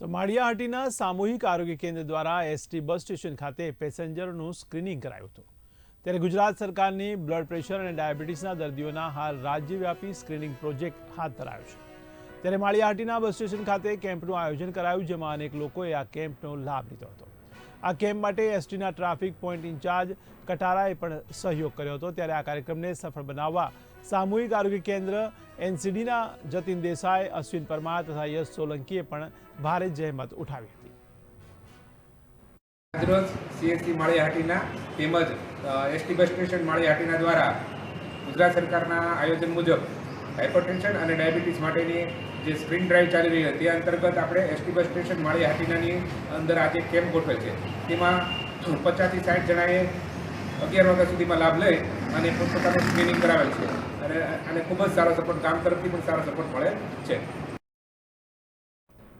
તો માળિયાહાટીના સામૂહિક આરોગ્ય કેન્દ્ર દ્વારા એસટી બસ સ્ટેશન ખાતે પેસેન્જરોનું સ્ક્રીનિંગ કરાયું હતું. ત્યારે ગુજરાત સરકારની બ્લડ પ્રેશર અને ડાયાબિટીસના દર્દીઓના હાલ રાજ્યવ્યાપી સ્ક્રીનિંગ પ્રોજેક્ટ હાથ ધરાયો છે. ત્યારે માળિયાહાટીના બસ સ્ટેશન ખાતે કેમ્પનું આયોજન કરાયું, જેમાં અનેક લોકોએ આ કેમ્પનો લાભ લીધો હતો. આ કેમ્પ માટે એસટીના ટ્રાફિક પોઈન્ટ ઇન્ચાર્જ કટારાએ પણ સહયોગ કર્યો હતો. ત્યારે આ કાર્યક્રમને સફળ બનાવવા સામૂહિક આરોગ્ય કેન્દ્ર એનસીડીના જતીન દેસાઈ, અશ્વિન પરમાર તથા યશ સોલંકીએ પણ ભારે જહેમત ઉઠાવી હતી. આજરોજ તેમજ એસટી બસ સ્ટેશન માળીહાટીના દ્વારા ગુજરાત સરકારના આયોજન મુજબ હાઇપરટેન્શન અને ડાયાબિટીસ માટેની જે સ્ક્રીન ડ્રાઈવ ચાલી રહી હતી, તે અંતર્ગત આપણે એસટી બસ સ્ટેશન માળીહાટીનાની અંદર આજે કેમ્પ ગોઠવેલ છે. તેમાં પચાસથી સાઠ જણાએ અગિયાર વાગ્યા સુધીમાં લાભ લઈ અને પોતપોતાનું સ્ક્રીનિંગ કરાવેલ છે. અને ખૂબ જ સારો સપોર્ટ કામ તરફથી પણ સારો સપોર્ટ મળે છે.